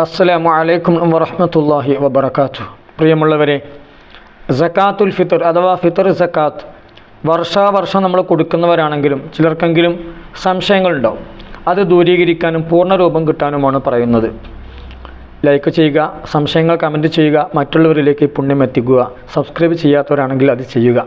അസ്സലാമു അലൈക്കും വറഹമത്തല്ലാഹി വബർക്കാത്തു പ്രിയമുള്ളവരെ സക്കാത്തുൽ ഫിത്തർ അഥവാ ഫിത്തർ സക്കാത്ത് വർഷാവർഷം നമ്മൾ കൊടുക്കുന്നവരാണെങ്കിലും ചിലർക്കെങ്കിലും സംശയങ്ങളുണ്ടാവും. അത് ദൂരീകരിക്കാനും പൂർണ രൂപം കിട്ടാനുമാണ് പറയുന്നത്. ലൈക്ക് ചെയ്യുക സംശയങ്ങൾ കമന്റ് ചെയ്യുക മറ്റുള്ളവരിലേക്ക് പുണ്യം എത്തിക്കുക സബ്സ്ക്രൈബ് ചെയ്യാത്തവരാണെങ്കിൽ അത് ചെയ്യുക.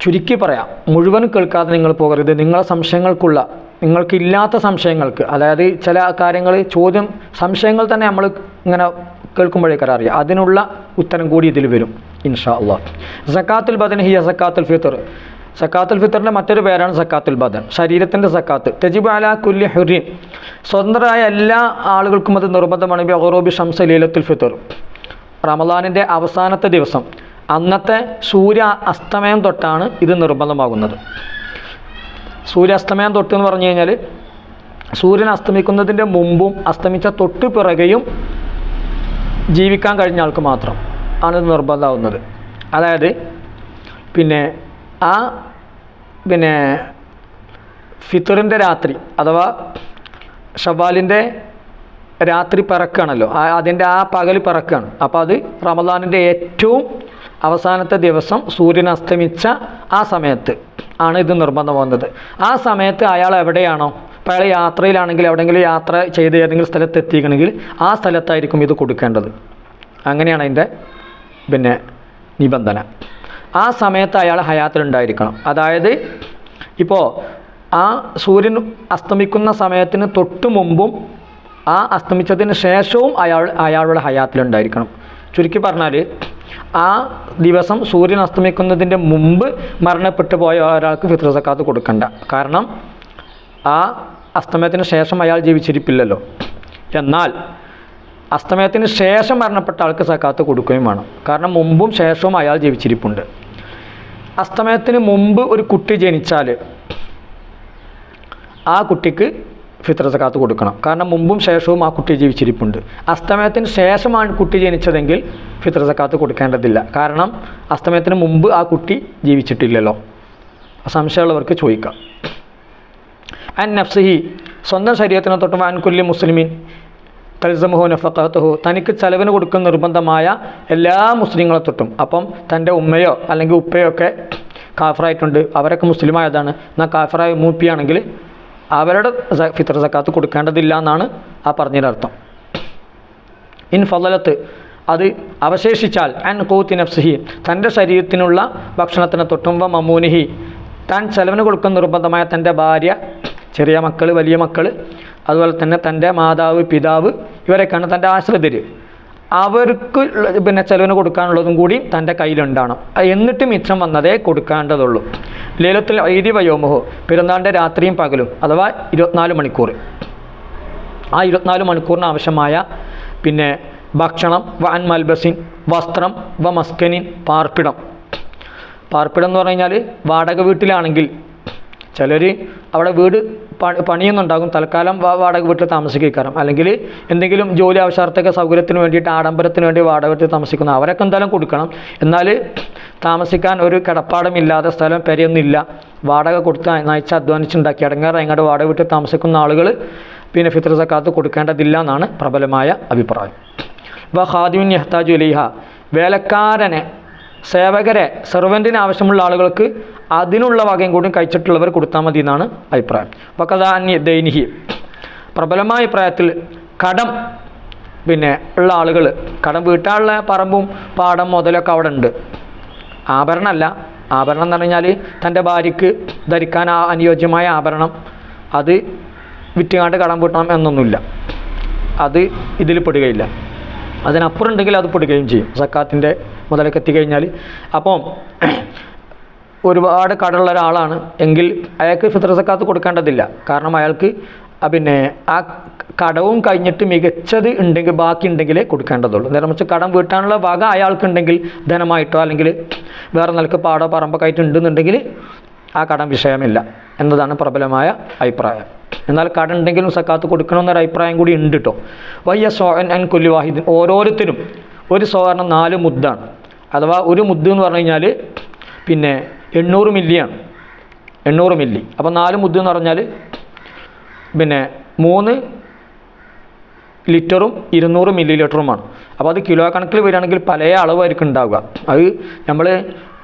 ചുരുക്കി പറയാം മുഴുവൻ കേൾക്കാതെ നിങ്ങൾ പോകരുത്. നിങ്ങളെ സംശയങ്ങൾക്കുള്ള നിങ്ങൾക്കില്ലാത്ത സംശയങ്ങൾക്ക് അതായത് ചില കാര്യങ്ങൾ ചോദ്യം സംശയങ്ങൾ തന്നെ നമ്മൾ ഇങ്ങനെ കേൾക്കുമ്പോഴേക്കാർ അറിയാം. അതിനുള്ള ഉത്തരം കൂടി ഇതിൽ വരും ഇൻഷാ അള്ളാഹ് സക്കാത്തുൽ ബദൻ ഹിയ സക്കാത്തുൽ ഫിത്തർ സക്കാത്തുൽ ഫിത്തറിന്റെ മറ്റൊരു പേരാണ് സക്കാത്തുൽ ബദൻ. ശരീരത്തിന്റെ സക്കാത്ത്. തെജിബ് അല കുല്ലി ഹുറിൻ സ്വതന്ത്രരായ എല്ലാ ആളുകൾക്കും അത് നിർബന്ധമാണ്. ബി അഹറോബി ഷംസ ലീലത്തുൽ ഫിത്തർ റമദാനിന്റെ അവസാനത്തെ ദിവസം. അന്നത്തെ സൂര്യ അസ്തമയം തൊട്ടാണ് ഇത് നിർബന്ധമാകുന്നത്. സൂര്യാസ്തമയം തൊട്ട് എന്ന് പറഞ്ഞു കഴിഞ്ഞാൽ സൂര്യൻ അസ്തമിക്കുന്നതിന്റെ മുമ്പും അസ്തമിച്ച തൊട്ട് പിറകെയും ജീവിക്കാൻ കഴിഞ്ഞ ആൾക്ക് മാത്രം ആണ് നിർബന്ധമാവുന്നത്. അതായത് പിന്നെ ആ പിന്നെ ഫിത്തറിന്റെ രാത്രി അഥവാ ഷവാലിന്റെ രാത്രി പിറക്കുകയാണല്ലോ. അതിന്റെ ആ പകൽ പിറക്കുകയാണ്. അപ്പോൾ അത് റമദാനിന്റെ ഏറ്റവും അവസാനത്തെ ദിവസം സൂര്യൻ അസ്തമിച്ച ആ സമയത്ത് ആണ് ഇത് നിർബന്ധം വന്നത്. ആ സമയത്ത് അയാൾ എവിടെയാണോ അപ്പോൾ അയാൾ യാത്രയിലാണെങ്കിൽ എവിടെയെങ്കിലും യാത്ര ചെയ്ത് ഏതെങ്കിലും സ്ഥലത്ത് എത്തിക്കണമെങ്കിൽ ആ സ്ഥലത്തായിരിക്കും ഇത് കൊടുക്കേണ്ടത്. അങ്ങനെയാണ് അതിന്റെ പിന്നെ നിബന്ധന. ആ സമയത്ത് അയാൾ ഹയാത്തിലുണ്ടായിരിക്കണം. അതായത് ഇപ്പോൾ ആ സൂര്യൻ അസ്തമിക്കുന്ന സമയത്തിന് തൊട്ട് മുമ്പും ആ അസ്തമിച്ചതിന് ശേഷവും അയാൾ അയാളുടെ ഹയാത്തിലുണ്ടായിരിക്കണം. ചുരുക്കി പറഞ്ഞാൽ ആ ദിവസം സൂര്യൻ അസ്തമിക്കുന്നതിന്റെ മുമ്പ് മരണപ്പെട്ടു പോയ ഒരാൾക്ക് ഫിത്ര സക്കാത്ത് കൊടുക്കണ്ട. കാരണം ആ അസ്തമയത്തിന് ശേഷം അയാൾ ജീവിച്ചിരിപ്പില്ലല്ലോ. എന്നാൽ അസ്തമയത്തിന് ശേഷം മരണപ്പെട്ട ആൾക്ക് സക്കാത്ത് കൊടുക്കുകയും വേണം. കാരണം മുമ്പും ശേഷവും അയാൾ ജീവിച്ചിരിപ്പുണ്ട്. അസ്തമയത്തിന് മുമ്പ് ഒരു കുട്ടി ജനിച്ചാൽ ആ കുട്ടിക്ക് ഫിത്ര സക്കാത്ത് കൊടുക്കണം. കാരണം മുമ്പും ശേഷവും ആ കുട്ടി ജീവിച്ചിരിപ്പുണ്ട്. അസ്തമയത്തിന് ശേഷമാണ് കുട്ടി ജനിച്ചതെങ്കിൽ ഫിത്ര സക്കാത്ത് കൊടുക്കേണ്ടതില്ല. കാരണം അസ്തമയത്തിന് മുമ്പ് ആ കുട്ടി ജീവിച്ചിട്ടില്ലല്ലോ. സംശയമുള്ളവർക്ക് ചോദിക്കാം. അൻ നഫ്സിഹി സ്വന്തം ശരീരത്തിനെ തൊട്ടും അൻകുല്ലി മുസ്ലിമീൻ തൽസമുഹു നഫത്തഹത്തുഹോ തനിക്ക് ചെലവിന് കൊടുക്കുന്ന നിർബന്ധമായ എല്ലാ മുസ്ലിങ്ങളെ തൊട്ടും. അപ്പം തന്റെ ഉമ്മയോ അല്ലെങ്കിൽ ഉപ്പയോ ഒക്കെ കാഫറായിട്ടുണ്ട്. അവരൊക്കെ മുസ്ലിമായതാണ്. എന്നാൽ കാഫറായ മൂപ്പിയാണെങ്കിൽ അവരുടെ ഫിത്ര സക്കാത്ത് കൊടുക്കേണ്ടതില്ല എന്നാണ് ആ പറഞ്ഞതിന്റെ അർത്ഥം. ഇൻ ഫലത്ത് അത് അവശേഷിച്ചാൽ അൻ കൂത്തി നഫ്സിഹി തന്റെ ശരീരത്തിനുള്ള ഭക്ഷണത്തിന് തൊട്ടുമ്പ മമൂനിഹി താൻ ചെലവിന് കൊടുക്കുന്ന നിർബന്ധമായ തന്റെ ഭാര്യ ചെറിയ മക്കൾ വലിയ മക്കൾ അതുപോലെ തന്നെ തന്റെ മാതാവ് പിതാവ് ഇവരൊക്കെയാണ് തന്റെ ആശ്രിതർ അവർക്ക് പിന്നെ ചെലവിന് കൊടുക്കാനുള്ളതും കൂടി തന്റെ കയ്യിലുണ്ടാണ്. എന്നിട്ടും മിച്ചം വന്നതേ കൊടുക്കേണ്ടതുള്ളൂ ലേലത്തിൽ ഐതി വയോമോഹോ പെരുന്നാളിന്റെ രാത്രിയും പകലും അഥവാ ഇരുപത്തിനാല് മണിക്കൂർ. ആ ഇരുപത്തിനാല് മണിക്കൂറിന് ആവശ്യമായ പിന്നെ ഭക്ഷണം വ മൽബസിൻ വസ്ത്രം വ മസ്കനിൻ പാർപ്പിടം. പാർപ്പിടം എന്ന് പറഞ്ഞു കഴിഞ്ഞാൽ വാടക വീട്ടിലാണെങ്കിൽ ചിലർ അവിടെ വീട് പണിയുന്നുണ്ടാകും. തൽക്കാലം വാടക വീട്ടിൽ താമസിക്കാരം അല്ലെങ്കിൽ എന്തെങ്കിലും ജോലി ആവശ്യാർത്ഥക്ക സൗകര്യത്തിന് വേണ്ടിയിട്ട് ആഡംബരത്തിന് വേണ്ടി വാടക വീട്ടിൽ താമസിക്കുന്ന അവരൊക്കെ എന്തായാലും കൊടുക്കണം. എന്നാൽ താമസിക്കാൻ ഒരു കിടപ്പാടമില്ലാതെ സ്ഥലം പെരയൊന്നുമില്ല. വാടക കൊടുത്ത് നയിച്ച് അധ്വാനിച്ചുണ്ടാക്കി അടങ്ങാറ് അങ്ങോട്ട് വാടക വീട്ടിൽ താമസിക്കുന്ന ആളുകൾ പിന്നെ ഫിത്ര സക്കാത്ത് കൊടുക്കേണ്ടതില്ല എന്നാണ് പ്രബലമായ അഭിപ്രായം. വ യഹ്താജു അലിഹ വേലക്കാരനെ സേവകരെ സെർവന്റിന് ആവശ്യമുള്ള ആളുകൾക്ക് അതിനുള്ള വകയും കൂടി കഴിച്ചിട്ടുള്ളവർ കൊടുത്താൽ മതി എന്നാണ് അഭിപ്രായം. വക്കഥാന്യ ദൈനിഹി. പ്രബലമായ അഭിപ്രായത്തിൽ കടം പിന്നെ ഉള്ള ആളുകൾ കടം വീട്ടാനുള്ള പറമ്പും പാടം മുതലൊക്കെ അവിടെ ഉണ്ട്. ആഭരണമല്ല. ആഭരണം എന്ന് പറഞ്ഞാൽ തന്റെ ഭാര്യയ്ക്ക് ധരിക്കാൻ അനുയോജ്യമായ ആഭരണം. അത് വിറ്റുകാണ്ട് കടം വീട്ടണം എന്നൊന്നുമില്ല. അത് ഇതിൽ പെടുകയില്ല. അതിനപ്പുറം ഉണ്ടെങ്കിൽ അത് പെടുകയും ചെയ്യും. സക്കാത്തിന്റെ മുതലൊക്കെ എത്തിക്കഴിഞ്ഞാൽ. അപ്പം ഒരുപാട് കടമുള്ള ഒരാളാണ് എങ്കിൽ അയാൾക്ക് ഫിത്ര സക്കാത്ത് കൊടുക്കേണ്ടതില്ല. കാരണം അയാൾക്ക് പിന്നെ ആ കടവും കഴിഞ്ഞിട്ട് മികച്ചത് ഉണ്ടെങ്കിൽ ബാക്കി ഉണ്ടെങ്കിലേ കൊടുക്കേണ്ടതുള്ളൂ. നേരെ മറിച്ച് കടം വീട്ടാനുള്ള വക അയാൾക്കുണ്ടെങ്കിൽ ധനമായിട്ടോ അല്ലെങ്കിൽ വേറെ നിലയ്ക്ക് പാടോ പറമ്പൊക്കെ ആയിട്ട് ഉണ്ടെന്നുണ്ടെങ്കിൽ ആ കടം വിഷയമില്ല എന്നതാണ് പ്രബലമായ അഭിപ്രായം. എന്നാൽ കടം ഉണ്ടെങ്കിലും സക്കാത്ത് കൊടുക്കണമെന്നൊരു അഭിപ്രായം കൂടി ഉണ്ട് കേട്ടോ വയ്യ സോ അൻ കൊല്ലി വാഹിദിൻ ഓരോരുത്തരും ഒരു സോ നാല് മുദ്ദാണ്. അഥവാ ഒരു മുദ്ദ് എന്ന് പറഞ്ഞു കഴിഞ്ഞാൽ പിന്നെ എണ്ണൂറ് മില്ലിയാണ് എണ്ണൂറ് മില്ലി. അപ്പോൾ നാല് മുദ്ദ എന്ന് പറഞ്ഞാൽ പിന്നെ മൂന്ന് ലിറ്ററും ഇരുന്നൂറ് മില്ലി ലിറ്ററുമാണ് അപ്പോൾ അത് കിലോ കണക്കിൽ വരികയാണെങ്കിൽ പല അളവായിരിക്കും ഉണ്ടാവുക. അത് നമ്മൾ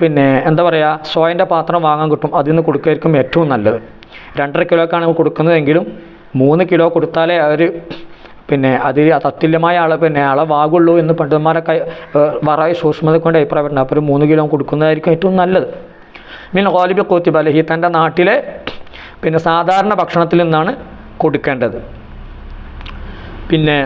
പിന്നെ എന്താ പറയുക സോയന്റെ പാത്രം വാങ്ങാൻ കിട്ടും. അതിൽ നിന്ന് കൊടുക്കുകയായിരിക്കും ഏറ്റവും നല്ലത്. രണ്ടര കിലോക്കാണ് കൊടുക്കുന്നതെങ്കിലും മൂന്ന് കിലോ കൊടുത്താലേ അവർ പിന്നെ അതിൽ തത്തുല്യമായ അളവ് പിന്നെ അളവാകുള്ളൂ എന്ന് പണ്ഡിതന്മാരൊക്കെ വറായി സൂക്ഷ്മത കൊണ്ട് അഭിപ്രായപ്പെടുന്നത്. അപ്പോൾ ഒരു മൂന്ന് കിലോ കൊടുക്കുന്നതായിരിക്കും ഏറ്റവും നല്ലത്. മീൻ ഗോലിബി കോത്തിബ് അലഹി തന്റെ നാട്ടിലെ പിന്നെ സാധാരണ ഭക്ഷണത്തിൽ നിന്നാണ് കൊടുക്കേണ്ടത്. പിന്നെ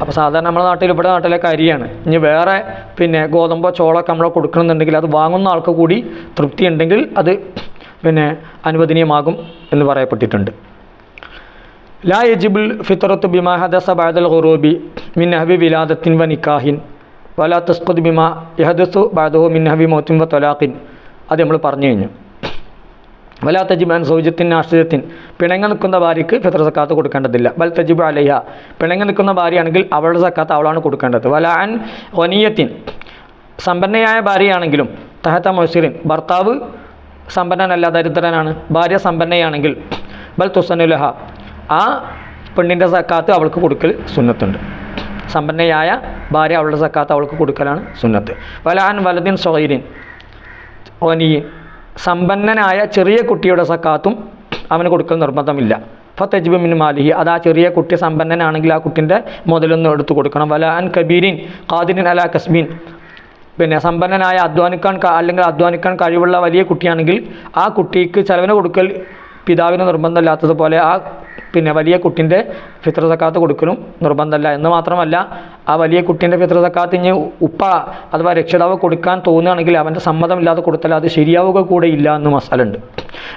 അപ്പോൾ സാധാരണ നമ്മുടെ നാട്ടിൽ ഇവിടെ നാട്ടിലൊക്കെ അരിയാണ് ഇനി വേറെ പിന്നെ ഗോതമ്പോ ചോളമൊക്കെ നമ്മൾ കൊടുക്കണമെന്നുണ്ടെങ്കിൽ അത് വാങ്ങുന്ന ആൾക്ക് കൂടി തൃപ്തി ഉണ്ടെങ്കിൽ അത് പിന്നെ അനുവദനീയമാകും എന്ന് പറയപ്പെട്ടിട്ടുണ്ട്. ലാ യജിബുൽ ഫിത്രത്ത് ബിമാ ഹദസ ബാദൽ ഖുറൂബി മിൻ നഹബി വിലാദത്തിൻ വ നിക്കാഹിൻ വലാ തസ്ഖുദ് ബിമാ യഹദസു ബാദഹു മിൻ നഹബി മൗത്തിൻ വ തൊലാഖിൻ അത് നമ്മൾ പറഞ്ഞു കഴിഞ്ഞു. വലാ തജിബാൻ സൗജത്തിൻ ആശ്രിതത്തിൻ പിണങ്ങ നിൽക്കുന്ന ഭാര്യയ്ക്ക് ഫിത്ര സക്കാത്ത് കൊടുക്കേണ്ടതില്ല. ബൽ തജിബ് അലയ്യ പിണങ്ങ നിൽക്കുന്ന ഭാര്യയാണെങ്കിൽ അവളുടെ സക്കാത്ത് അവളാണ് കൊടുക്കേണ്ടത്. വലാൻ ഒനിയത്തിൻ സമ്പന്നയായ ഭാര്യയാണെങ്കിലും തഹത്ത മൊസിറിൻ. ഭർത്താവ് സമ്പന്നനല്ല ദരിദ്രനാണ്. ഭാര്യ സമ്പന്നയാണെങ്കിൽ ബൽ തുസനുലഹ ആ പെണ്ണിന്റെ സക്കാത്ത് അവൾക്ക് കൊടുക്കൽ സുന്നത്തുണ്ട്. സമ്പന്നയായ ഭാര്യ അവളുടെ സക്കാത്ത് അവൾക്ക് കൊടുക്കലാണ് സുന്നത്ത്. വലാൻ വലദിൻ സൊഹൈരിൻ ഒനിയിൻ സമ്പന്നനായ ചെറിയ കുട്ടിയുടെ സക്കാത്തും അവന് കൊടുക്കൽ നിർബന്ധമില്ല. ഫത്തജ്ബ് മിൻ മാലിഹി. അത് ആ ചെറിയ കുട്ടി സമ്പന്നനാണെങ്കിൽ ആ കുട്ടിന്റെ മുതലൊന്നും എടുത്തു കൊടുക്കണം. വല അൻ കബീരിൻ ഖാദിരിൻ അല കസ്ബീൻ. പിന്നെ സമ്പന്നനായ അധ്വാനിക്കാൻ അല്ലെങ്കിൽ അധ്വാനിക്കാൻ കഴിവുള്ള വലിയ കുട്ടിയാണെങ്കിൽ ആ കുട്ടിക്ക് ചെലവിന് കൊടുക്കൽ പിതാവിന് നിർബന്ധമില്ലാത്തതുപോലെ ആ പിന്നെ വലിയ കുട്ടിന്റെ ഫിത്ര സക്കാത്ത് കൊടുക്കലും നിർബന്ധമല്ല. എന്ന് മാത്രമല്ല ആ വലിയ കുട്ടീന്റെ ഫിത്ര സക്കാത്ത് ഇനി ഉപ്പ അഥവാ രക്ഷിതാവ് കൊടുക്കാൻ തോന്നുകയാണെങ്കിൽ അവന്റെ സമ്മതമില്ലാതെ കൊടുത്താൽ അത് ശരിയാവുക കൂടെ ഇല്ല എന്ന് മസാലുണ്ട്.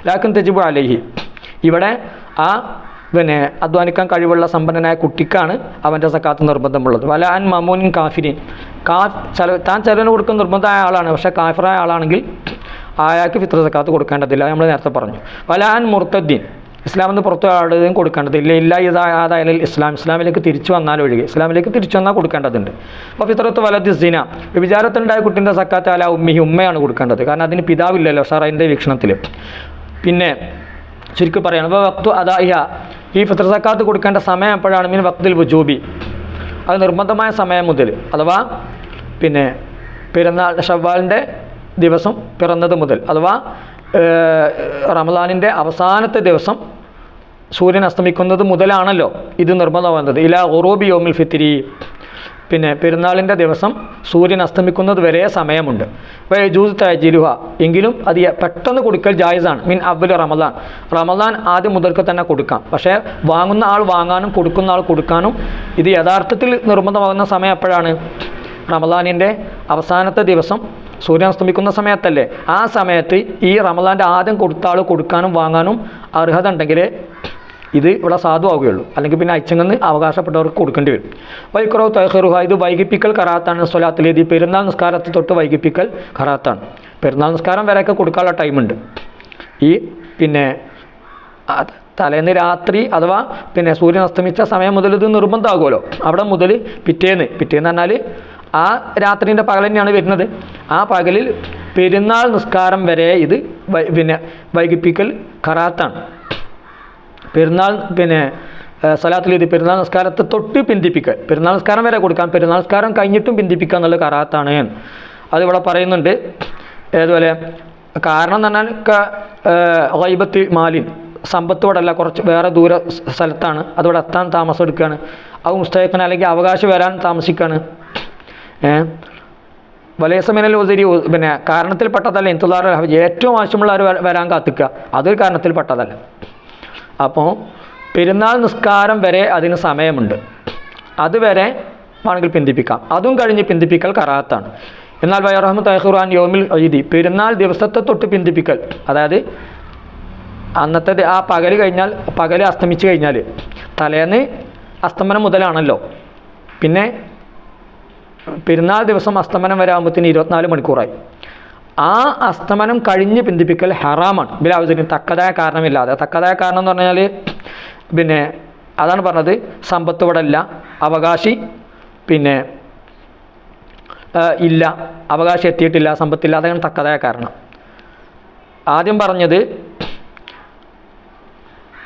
ലാക്കും തെജിബു അലഹി. ഇവിടെ ആ പിന്നെ അധ്വാനിക്കാൻ കഴിവുള്ള സമ്പന്നനായ കുട്ടിക്കാണ് അവന്റെ സക്കാത്ത് നിർബന്ധമുള്ളത്. വല അൻ മമൂൻ കാഫിരിൻ. കാ ചെല താൻ ചെലവിന് കൊടുക്കുന്ന നിർബന്ധമായ ആളാണ് പക്ഷേ കാഫിറായ ആളാണെങ്കിൽ അയാൾക്ക് ഫിത്ര സക്കാത്ത് കൊടുക്കേണ്ടതില്ല. നമ്മൾ നേരത്തെ പറഞ്ഞു. വല അൻ മുർത്തദ്ദീൻ. ഇസ്ലാമിൽ എന്ന് പുറത്തു ആളുകളും കൊടുക്കേണ്ടത് ഇല്ല ഇല്ല ഇതായാലും ഇസ്ലാം ഇസ്ലാമിലേക്ക് തിരിച്ചു വന്നാൽ ഒഴികെ. ഇസ്ലാമിലേക്ക് തിരിച്ചു വന്നാൽ കൊടുക്കേണ്ടതുണ്ട്. അപ്പോൾ ഫിത്രത്ത് വലത് സിന. വിചാരത്തിലുണ്ടായ കുട്ടിന്റെ സക്കാത്ത് അല ഉമ്മിഹി ഉമ്മയാണ് കൊടുക്കേണ്ടത്. കാരണം അതിന് പിതാവില്ലല്ലോ ഷറൈന്റെ വീക്ഷണത്തിൽ പിന്നെ ചുരുക്കി പറയണം അപ്പോൾ വക്തു അതായ ഈ ഫിത്ര സക്കാത്ത് കൊടുക്കേണ്ട സമയം എപ്പോഴാണ്? മീൻ വക്തിൽ വുജൂബി. അത് നിർബന്ധമായ സമയം മുതൽ. അഥവാ പിന്നെ പെരുന്നാൾ ഷവ്വാലിന്റെ ദിവസം പിറന്നത് മുതൽ. അഥവാ റമദാനിന്റെ അവസാനത്തെ ദിവസം സൂര്യൻ അസ്തമിക്കുന്നത് മുതലാണല്ലോ ഇത് നിർബന്ധമാകുന്നത് ഇല ഒറോബി യോമിൽ ഫിത്തിരി പിന്നെ പെരുന്നാളിന്റെ ദിവസം സൂര്യൻ അസ്തമിക്കുന്നത് വരെ സമയമുണ്ട്. ജൂസ് തജിലുഹ. എങ്കിലും അത് പെട്ടെന്ന് കൊടുക്കൽ ജായിസാണ്. മീൻ അവൽ റമദാൻ. റമദാൻ ആദ്യം മുതൽക്ക് തന്നെ കൊടുക്കാം. പക്ഷേ വാങ്ങുന്ന ആൾ വാങ്ങാനും കൊടുക്കുന്ന ആൾ കൊടുക്കാനും ഇത് യഥാർത്ഥത്തിൽ നിർബന്ധമാകുന്ന സമയം എപ്പോഴാണ്? റമദാനിന്റെ അവസാനത്തെ ദിവസം സൂര്യൻ അസ്തമിക്കുന്ന സമയത്തല്ലേ? ആ സമയത്ത് ഈ റമദാന്റെ ആദ്യം കൊടുത്ത കൊടുക്കാനും വാങ്ങാനും അർഹത ഉണ്ടെങ്കിൽ ഇത് ഇവിടെ സാധുവാകുകയുള്ളൂ അല്ലെങ്കിൽ പിന്നെ അയച്ചങ്ങന്ന് അവകാശപ്പെട്ടവർക്ക് കൊടുക്കേണ്ടി വരും. വൈക്രോ തഹറുഹ ഇത് വൈകിപ്പിക്കൽ കറാത്താണ് സ്വലാത്തിൽ ഇത് പെരുന്നാൾ നിസ്കാരത്തിൽ തൊട്ട് വൈകിപ്പിക്കൽ കറാത്താണ് പെരുന്നാൾ നിസ്കാരം വരെയൊക്കെ കൊടുക്കാനുള്ള ടൈമുണ്ട് ഈ പിന്നെ തലേന്ന് രാത്രി അഥവാ പിന്നെ സൂര്യൻ അസ്തമിച്ച സമയം മുതൽ ഇത് നിർബന്ധമാകുമല്ലോ. അവിടെ മുതൽ പിറ്റേന്ന് പിറ്റേന്ന് പറഞ്ഞാൽ ആ രാത്രിന്റെ പകൽ തന്നെയാണ് വരുന്നത്. ആ പകലിൽ പെരുന്നാൾ നിസ്കാരം വരെ ഇത് പിന്നെ വൈകിപ്പിക്കൽ കറാത്താണ്. പെരുന്നാൾ പിന്നെ സ്ഥലത്തിൽ ഇത് പെരുന്നാൾ നിസ്കാരത്തെ തൊട്ട് പിന്തിപ്പിക്കൽ. പെരുന്നാൾ നിസ്കാരം വരെ കൊടുക്കാം. പെരുന്നാൾ നിസ്കാരം കഴിഞ്ഞിട്ടും പിന്തിപ്പിക്കുക എന്നുള്ള കറാത്താണ്. അതിവിടെ പറയുന്നുണ്ട് ഏതുപോലെ കാരണം എന്ന് പറഞ്ഞാൽ വൈബത്ത് മാലിൻ സമ്പത്തോടല്ല കുറച്ച് വേറെ ദൂര സ്ഥലത്താണ്. അതിവിടെ എത്താൻ താമസം എടുക്കുകയാണ്. അത് മുസ്തഖന് അല്ലെങ്കിൽ അവകാശം വരാൻ താമസിക്കുകയാണ്. ഏഹ് വലിയ സമയം ഒതിരി പിന്നെ കാരണത്തിൽപ്പെട്ടതല്ല ഇന്തുദാർ ഏറ്റവും ഏറ്റവും ആര് വരാൻ കാത്തിക്കുക അതൊരു കാരണത്തിൽപ്പെട്ടതല്ല. അപ്പോൾ പെരുന്നാൾ നിസ്കാരം വരെ അതിന് സമയമുണ്ട്. അതുവരെ വേണമെങ്കിൽ പിന്തിപ്പിക്കാം. അതും കഴിഞ്ഞ് പിന്തിപ്പിക്കൽ കറാത്താണ്. എന്നാൽ വയറഹമ്മദ് തഹുറാൻ യോമിൽ ഈദി പെരുന്നാൾ ദിവസത്തെ തൊട്ട് പിന്തിപ്പിക്കൽ. അതായത് അന്നത്തെ ആ പകൽ കഴിഞ്ഞാൽ പകൽ അസ്തമിച്ച് കഴിഞ്ഞാൽ തലേന്ന് അസ്തമനം മുതലാണല്ലോ. പിന്നെ പെരുന്നാൾ ദിവസം അസ്തമനം വരാകുമ്പോഴത്തേന് ഇരുപത്തിനാല് മണിക്കൂറായി. ആ അസ്തമനം കഴിഞ്ഞ് പിന്തിപ്പിക്കൽ ഹറാമാണ്. ബിലാവുദ്ദീൻ തക്കതായ കാരണമില്ലാതെ. തക്കതായ കാരണം എന്ന് പറഞ്ഞാൽ പിന്നെ അതാണ് പറഞ്ഞത് സമ്പത്ത് ഇവിടെ ഇല്ല അവകാശി പിന്നെ ഇല്ല അവകാശം എത്തിയിട്ടില്ല സമ്പത്തില്ല അതാണ് തക്കതായ കാരണം. ആദ്യം പറഞ്ഞത്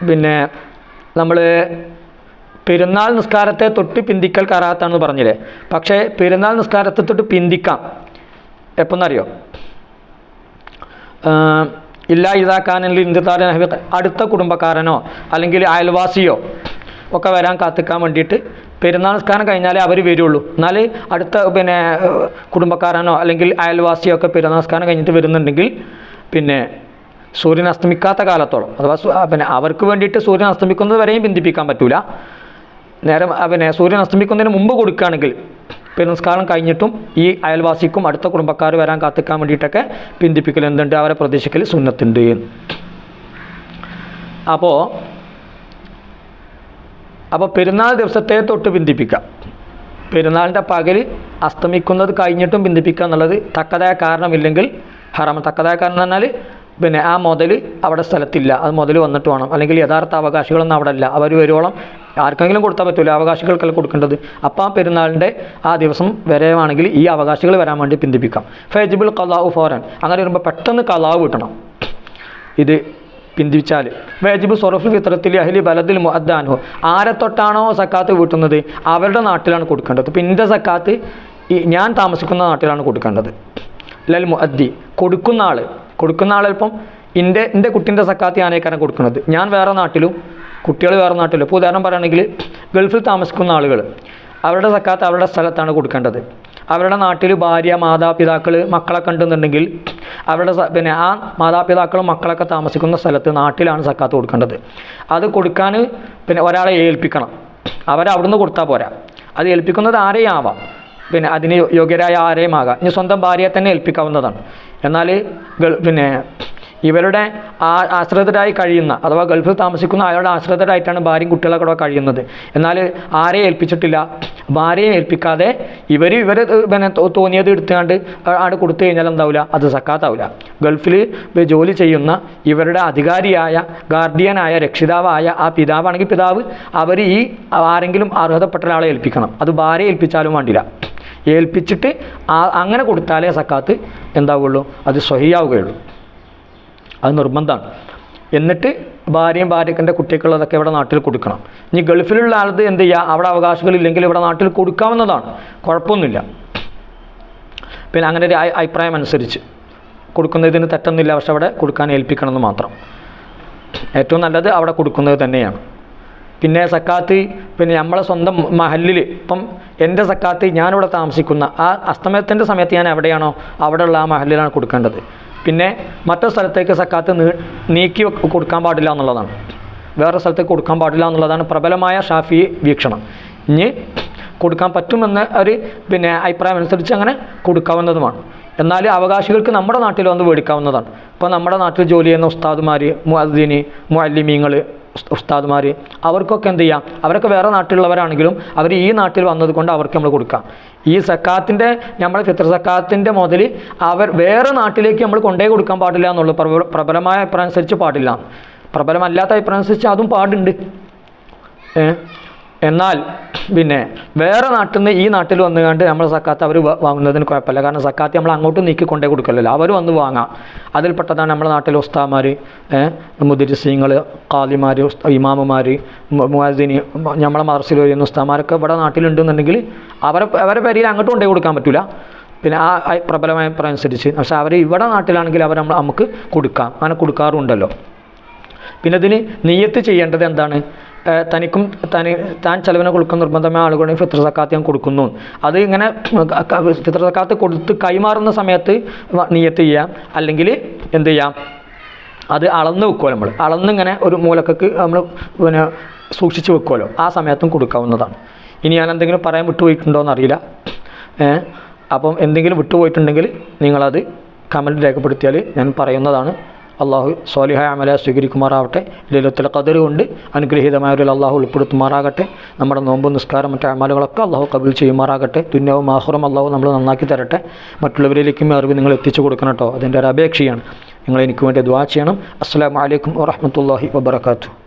പിന്നെ നമ്മൾ പെരുന്നാൾ നിസ്കാരത്തെ തൊട്ട് പിന്തിക്കൽ കറാത്താണെന്ന് പറഞ്ഞില്ലേ? പക്ഷേ പെരുന്നാൾ നിസ്കാരത്തെ തൊട്ട് പിന്തിക്കാം. എപ്പോന്നറിയോ? ഇല്ല ഇതാക്കാനിൽ ഇന്ത്യത്താരൻ അടുത്ത കുടുംബക്കാരനോ അല്ലെങ്കിൽ അയൽവാസിയോ ഒക്കെ വരാൻ കാത്തിക്കാൻ വേണ്ടിയിട്ട് പെരുന്നാൾ നിസ്കാരം കഴിഞ്ഞാലേ അവർ വരുള്ളൂ. എന്നാൽ അടുത്ത പിന്നെ കുടുംബക്കാരനോ അല്ലെങ്കിൽ അയൽവാസിയോ ഒക്കെ പെരുന്നാൾ നിസ്കാരം കഴിഞ്ഞിട്ട് വരുന്നുണ്ടെങ്കിൽ പിന്നെ സൂര്യൻ അസ്തമിക്കാത്ത കാലത്തോളം അഥവാ പിന്നെ അവർക്ക് വേണ്ടിയിട്ട് സൂര്യൻ അസ്തമിക്കുന്നത് വരെയും ബന്ധിപ്പിക്കാൻ പറ്റൂല. നേരെ പിന്നെ സൂര്യൻ അസ്തമിക്കുന്നതിന് മുമ്പ് കൊടുക്കുകയാണെങ്കിൽ പെരുന്നാസ്കാരം കഴിഞ്ഞിട്ടും ഈ അയൽവാസിക്കും അടുത്ത കുടുംബക്കാർ വരാൻ കാത്തിക്കാൻ വേണ്ടിയിട്ടൊക്കെ പിന്തിപ്പിക്കൽ എന്തുണ്ട്? അവരെ പ്രതീക്ഷിക്കൽ സുന്നത്തുണ്ട്. അപ്പോൾ അപ്പോൾ പെരുന്നാൾ ദിവസത്തെ തൊട്ട് പിന്തിപ്പിക്കാം പെരുന്നാളിന്റെ പകൽ അസ്തമിക്കുന്നത് കഴിഞ്ഞിട്ടും പിന്തിപ്പിക്കുക എന്നുള്ളത് തക്കതായ കാരണമില്ലെങ്കിൽ ഹറാം. തക്കതായ കാരണം എന്ന് പറഞ്ഞാൽ പിന്നെ ആ മുതൽ അവിടെ സ്ഥലത്തില്ല. അത് മുതൽ വന്നിട്ട് വേണം. അല്ലെങ്കിൽ യഥാർത്ഥ അവകാശികളൊന്നും അവിടെ ഇല്ല. അവർ വരുവോളം ആർക്കെങ്കിലും കൊടുത്താൽ പറ്റില്ല അവകാശികൾക്കല്ല കൊടുക്കേണ്ടത്. അപ്പോൾ ആ പെരുന്നാളിന്റെ ആ ദിവസം വരെയാണെങ്കിൽ ഈ അവകാശികൾ വരാൻ വേണ്ടി പിന്തിപ്പിക്കാം. ഫേജിബിൾ കലാവ് ഫോരൻ അങ്ങനെ വരുമ്പോൾ പെട്ടെന്ന് കലാവ് കിട്ടണം. ഇത് പിന്തിച്ചാൽ വേജിബ് സൊറഫുൽ ഫിത്രത്തിൽ അഹ്ലി ബലദിൽ മുഅദ്ദാനോ. ആരെ തൊട്ടാണോ സക്കാത്ത് വീട്ടുന്നത്? അവരുടെ നാട്ടിലാണ് കൊടുക്കേണ്ടത്. ഇപ്പം എന്റെ സക്കാത്ത് ഞാൻ താമസിക്കുന്ന നാട്ടിലാണ് കൊടുക്കേണ്ടത്. ലൽ മുഅദ്ദി. കൊടുക്കുന്ന ആൾ കൊടുക്കുന്ന ആൾ ചിലപ്പം എന്റെ എന്റെ കുട്ടീന്റെ സക്കാത്ത് ഞാനേക്കാരം കൊടുക്കുന്നത്. ഞാൻ വേറെ നാട്ടിലും കുട്ടികൾ വേറെ നാട്ടിലും. ഇപ്പോൾ ഉദാഹരണം പറയുകയാണെങ്കിൽ ഗൾഫിൽ താമസിക്കുന്ന ആളുകൾ അവരുടെ സക്കാത്ത് അവരുടെ സ്ഥലത്താണ് കൊടുക്കേണ്ടത്. അവരുടെ നാട്ടിൽ ഭാര്യ മാതാപിതാക്കൾ മക്കളൊക്കെ ഉണ്ടെന്നുണ്ടെങ്കിൽ അവരുടെ പിന്നെ ആ മാതാപിതാക്കളും മക്കളൊക്കെ താമസിക്കുന്ന സ്ഥലത്ത് നാട്ടിലാണ് സക്കാത്ത് കൊടുക്കേണ്ടത്. അത് കൊടുക്കാൻ പിന്നെ ഒരാളെ ഏൽപ്പിക്കണം. അവരവിടുന്ന് കൊടുത്താൽ പോരാ. അത് ഏൽപ്പിക്കുന്നത് ആരെയും ആവാം പിന്നെ അതിന് യോഗ്യരായ ആരെയും ആകാം. ഇനി സ്വന്തം ഭാര്യയെ തന്നെ ഏൽപ്പിക്കാവുന്നതാണ്. എന്നാൽ പിന്നെ ഇവരുടെ ആശ്രിതരായി കഴിയുന്ന അഥവാ ഗൾഫിൽ താമസിക്കുന്ന അയാളുടെ ആശ്രിതരായിട്ടാണ് ഭാര്യയും കുട്ടികളൊക്കെ അവിടെ കഴിയുന്നത്. എന്നാൽ ആരെയും ഏൽപ്പിച്ചിട്ടില്ല. ഭാര്യയെ ഏൽപ്പിക്കാതെ ഇവർ ഇവർ പിന്നെ തോന്നിയത് എടുത്തുകൊണ്ട് ആണ് കൊടുത്തു കഴിഞ്ഞാൽ എന്താവില്ല അത് സക്കാത്താവില്ല ഗൾഫിൽ ജോലി ചെയ്യുന്ന ഇവരുടെ അധികാരിയായ ഗാർഡിയനായ രക്ഷിതാവായ ആ പിതാവാണെങ്കിൽ പിതാവ് അവർ ഈ ആരെങ്കിലും അർഹതപ്പെട്ട ഒരാളെ ഏൽപ്പിക്കണം. അത് ഭാര്യ ഏൽപ്പിച്ചാലും വേണ്ടില്ല. ഏൽപ്പിച്ചിട്ട് അങ്ങനെ കൊടുത്താലേ സക്കാത്ത് എന്താവുള്ളൂ? അത് സ്വഹിയാവുകയുള്ളൂ. അത് നിർബന്ധമാണ്. എന്നിട്ട് ഭാര്യയും ഭാര്യക്കന്റെ കുട്ടിക്കുള്ളതൊക്കെ ഇവിടെ നാട്ടിൽ കൊടുക്കണം. ഇനി ഗൾഫിലുള്ള ആളത് എന്ത് ചെയ്യുക അവിടെ അവകാശങ്ങളില്ലെങ്കിൽ ഇവിടെ നാട്ടിൽ കൊടുക്കാവുന്നതാണ്. കുഴപ്പമൊന്നുമില്ല. പിന്നെ അങ്ങനെ ഒരു അഭിപ്രായം അനുസരിച്ച് കൊടുക്കുന്നതിന് തെറ്റൊന്നുമില്ല. പക്ഷെ അവിടെ കൊടുക്കാൻ ഏൽപ്പിക്കണമെന്ന് മാത്രം. ഏറ്റവും നല്ലത് അവിടെ കൊടുക്കുന്നത് തന്നെയാണ്. പിന്നെ സക്കാത്ത് പിന്നെ നമ്മളെ സ്വന്തം മഹലിൽ ഇപ്പം എന്റെ സക്കാത്ത് ഞാനിവിടെ താമസിക്കുന്ന ആ അസ്തമയത്തിന്റെ സമയത്ത് ഞാൻ എവിടെയാണോ അവിടെയുള്ള ആ മഹലിലാണ് കൊടുക്കേണ്ടത്. പിന്നെ മറ്റൊരു സ്ഥലത്തേക്ക് സക്കാത്ത് നീക്കി കൊടുക്കാൻ പാടില്ല എന്നുള്ളതാണ്. വേറെ സ്ഥലത്തേക്ക് കൊടുക്കാൻ പാടില്ല എന്നുള്ളതാണ് പ്രബലമായ ഷാഫി വീക്ഷണം. ഇനി കൊടുക്കാൻ പറ്റുമെന്ന ഒരു പിന്നെ അഭിപ്രായം അനുസരിച്ച് അങ്ങനെ കൊടുക്കാവുന്നതുമാണ്. എന്നാൽ അവകാശികൾക്ക് നമ്മുടെ നാട്ടിൽ വന്ന് മേടിക്കാവുന്നതാണ്. ഇപ്പോൾ നമ്മുടെ നാട്ടിൽ ജോലി ചെയ്യുന്ന ഉസ്താദുമാർ മുഅദ്ദീനി മുഅല്ലിമീങ്ങൾ ഉസ്താദുമാർ അവർക്കൊക്കെ എന്ത് ചെയ്യാം? അവരൊക്കെ വേറെ നാട്ടിലുള്ളവരാണെങ്കിലും അവർ ഈ നാട്ടിൽ വന്നതുകൊണ്ട് അവർക്ക് നമ്മൾ കൊടുക്കാം. ഈ സക്കാത്തിന്റെ നമ്മൾ ഫിത്ര സക്കാത്തിന്റെ മുതൽ അവർ വേറെ നാട്ടിലേക്ക് നമ്മൾ കൊണ്ടേ കൊടുക്കാൻ പാടില്ല എന്നുള്ളൂ. പ്രബല- പ്രബലമായ അഭിപ്രായം അനുസരിച്ച് പാടില്ല. പ്രബലമല്ലാത്ത അഭിപ്രായം അനുസരിച്ച് അതും പാടുണ്ട്? എന്നാൽ പിന്നെ വേറെ നാട്ടിൽ നിന്ന് ഈ നാട്ടിൽ വന്നു കണ്ട് നമ്മൾ സക്കാത്ത് അവർ വാങ്ങുന്നതിന് കുഴപ്പമില്ല. കാരണം സക്കാത്ത് നമ്മൾ അങ്ങോട്ട് നീക്കി കൊണ്ടേ കൊടുക്കലല്ലോ. അവർ വന്ന് വാങ്ങാം. അതിൽപ്പെട്ടതാണ് നമ്മുടെ നാട്ടിലെ ഉസ്താമാർ മുദിരിസീങ്ങൾ കാലിമാർ ഇമാമുമാർ മുഅദ്ദിനി നമ്മളെ മദർസിൽ വരുന്ന ഉസ്താമാരൊക്കെ ഇവിടെ നാട്ടിലുണ്ടെന്നുണ്ടെങ്കിൽ അവരെ അവരെ പേരിൽ അങ്ങോട്ട് കൊണ്ടേ കൊടുക്കാൻ പറ്റില്ല പിന്നെ ആ പ്രബലമായ അനുസരിച്ച് പക്ഷേ അവർ ഇവിടെ നാട്ടിലാണെങ്കിൽ അവർ നമ്മൾ നമുക്ക് കൊടുക്കാം. അങ്ങനെ കൊടുക്കാറുണ്ടല്ലോ. പിന്നെ ഇതിന് നെയ്യത്ത് ചെയ്യേണ്ടത് എന്താണ്? തനിക്കും തനി താൻ ചെലവിനെ കൊടുക്കുന്ന നിർബന്ധമായ ആളുകളുടെ ഫിത്ര സക്കാത്ത് ഞാൻ കൊടുക്കുന്നു. അത് ഇങ്ങനെ ഫിത്ര സക്കാത്ത് കൊടുത്ത് കൈമാറുന്ന സമയത്ത് നീയത്ത് ചെയ്യാം. അല്ലെങ്കിൽ എന്ത് ചെയ്യാം? അത് അളന്ന് വെക്കുമല്ലോ നമ്മൾ? അളന്നിങ്ങനെ ഒരു മൂലക്കക്ക് നമ്മൾ പിന്നെ സൂക്ഷിച്ച് വെക്കുമല്ലോ ആ സമയത്തും കൊടുക്കാവുന്നതാണ്. ഇനി ഞാൻ എന്തെങ്കിലും പറയാൻ വിട്ടുപോയിട്ടുണ്ടോ എന്നറിയില്ല. അപ്പം എന്തെങ്കിലും വിട്ടുപോയിട്ടുണ്ടെങ്കിൽ നിങ്ങളത് കമന്റ് രേഖപ്പെടുത്തിയാൽ ഞാൻ പറയുന്നതാണ്. അള്ളാഹു സ്വാലിഹായ അമല സ്വീകരിക്കുമാറാവട്ടെ. ലീലത്തിൽ ഖദർ കൊണ്ട് അനുഗ്രഹീതമായ ഒരു അള്ളാഹു ഉൾപ്പെടുത്തുമാറാകട്ടെ. നമ്മുടെ നോമ്പ് നിസ്കാരം മറ്റു അമലുകളൊക്കെ അള്ളാഹു കബിൽ ചെയ്യുമാറാകട്ടെ. തുന്യവും ആഹുറും അള്ളാഹു നമ്മൾ നന്നാക്കി തരട്ടെ. മറ്റുള്ളവരിലേക്കും അറിവ് നിങ്ങൾ എത്തിച്ചു കൊടുക്കണം കേട്ടോ. അതിന്റെ ഒരു അപേക്ഷയാണ്. നിങ്ങൾ എനിക്ക് വേണ്ടി ദ്വാ ചെയ്യണം. അസ്സാം വലൈക്കും വാഹമത്തല്ലാഹി വാബർക്കാത്തു